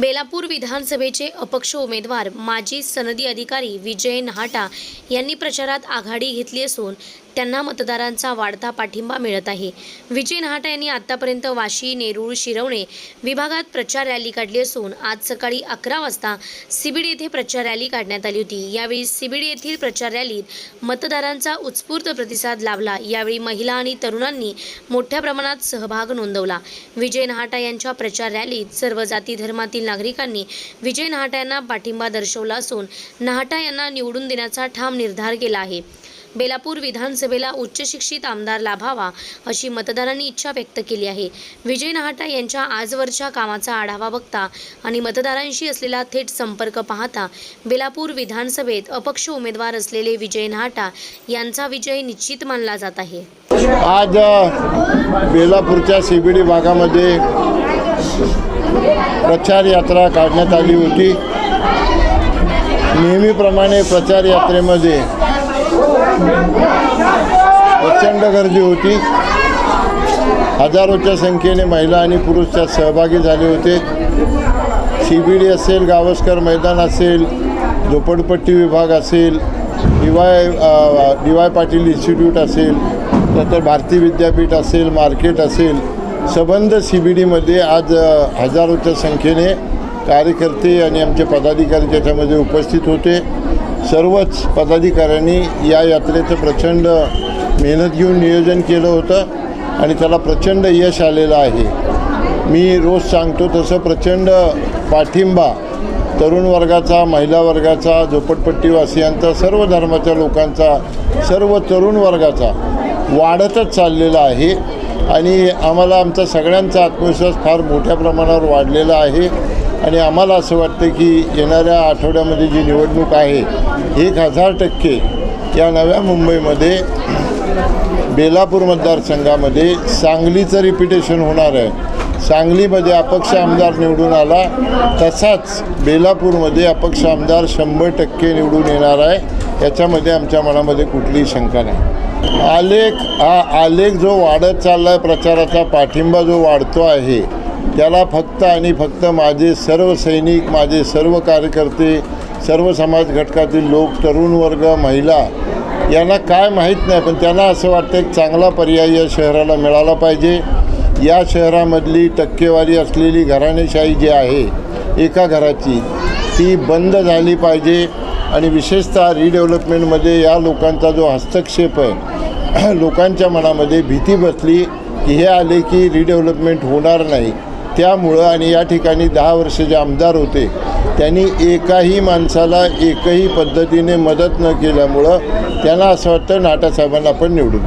बेलापूर विधानसभेचे अपक्ष उमेदवार माजी सनदी अधिकारी विजय नहाटा यांनी प्रचारात आघाडी घेतली असून त्यांना मतदारांचा वाढता पाठिंबा मिळत आहे. विजय नहाटा यांनी आतापर्यंत वाशी नेरूळ शिरवणे विभागात प्रचार रॅली काढली असून आज सकाळी अकरा वाजता सिबिडी येथे प्रचार रॅली काढण्यात आली होती. यावेळी सिबिडी येथील प्रचार रॅलीत मतदारांचा उत्स्फूर्त प्रतिसाद लाभला. यावेळी महिला आणि तरुणांनी मोठ्या प्रमाणात सहभाग नोंदवला. विजय नहाटा यांच्या प्रचार रॅलीत सर्व जाती धर्मातील नागरिकांनी विजय नहाटा यांना पाठिंबा दर्शवला असून नहाटा यांना निवडून देण्याचा ठाम निर्धार केला आहे. बेलापूर विधानसभेला उच्च शिक्षित आमदार लाभावा अशी मतदारांनी इच्छा व्यक्त केली आहे. विजय नहाटा यांच्या आजवरच्या कामाचा आढावा बघता आणि मतदारांशी असलेला थेट संपर्क पाहता बेलापूर विधानसभेत अपक्ष उमेदवार असलेले विजय नहाटा यांचा विजय निश्चित मानला जात आहे. आज बेलापूरच्या सीबीडी भागामध्ये प्रचार यात्रा काढण्यात आली होती. नेहमीप्रमाणे प्रचार यात्रेमध्ये प्रचंड गर्दी होती. हजारोच्या संख्येने महिला आणि पुरुष त्यात सहभागी झाले होते. सीबीडी असेल गावस्कर मैदान असेल झोपडपट्टी विभाग असेल D Y D Y Patil institute असेल नंतर भारती विद्यापीठ असेल मार्केट असेल सबंध सी बी डीमध्ये आज हजारोच्या संख्येने कार्यकर्ते आणि आमचे पदाधिकारी त्याच्यामध्ये उपस्थित होते. सर्वच पदाधिकाऱ्यांनी या यात्रेचं प्रचंड मेहनत घेऊन नियोजन केलं होतं आणि त्याला प्रचंड यश आलेलं आहे. मी रोज सांगतो तसं प्रचंड पाठिंबा तरुण वर्गाचा महिला वर्गाचा झोपडपट्टीवासियांचा सर्व धर्माच्या लोकांचा सर्व तरुण वर्गाचा वाढतच चाललेला आहे. आणि आम्हाला आमचा सगळ्यांचा आत्मविश्वास फार मोठ्या प्रमाणावर वाढलेला आहे. आणि आम्हाला असं वाटतं की येणाऱ्या आठवड्यामध्ये जी निवडणूक आहे एक हजार टक्के या नव्या मुंबईमध्ये बेलापूर मतदारसंघामध्ये सांगलीचं रिपिटेशन होणार आहे. सांगलीमध्ये अपक्ष आमदार निवडून आला तसाच बेलापूरमध्ये अपक्ष आमदार शंभर टक्के निवडून येणार आहे. याच्यामध्ये आमच्या मनामध्ये कुठलीही शंका नाही. आलेख हा आलेख जो वाढत चालला आहे प्रचाराचा पाठिंबा जो वाढतो आहे त्याला फक्त आणि फक्त माझे सर्व सैनिक माझे सर्व कार्यकर्ते सर्व समाज घटकातील लोक तरुण वर्ग महिला यांना काय माहीत नाही पण त्यांना असं वाटतं एक चांगला पर्याय या शहराला मिळाला पाहिजे. या शहरामधली टक्केवारी असलेली घराणेशाही जी आहे एका घराची ती बंद झाली पाहिजे. आणि विशेषतः रिडेव्हलपमेंटमध्ये या लोकांचा जो हस्तक्षेप आहे लोकांच्या मनामध्ये भीती बसली की हे आले की रिडेव्हलपमेंट होणार नाही. त्यामुळं आणि या ठिकाणी दहा वर्ष जे आमदार होते त्यांनी एकाही माणसाला एकही पद्धतीने मदत न केल्यामुळं त्यांना असं वाटतं नाटासाहेबांना आपण निवडून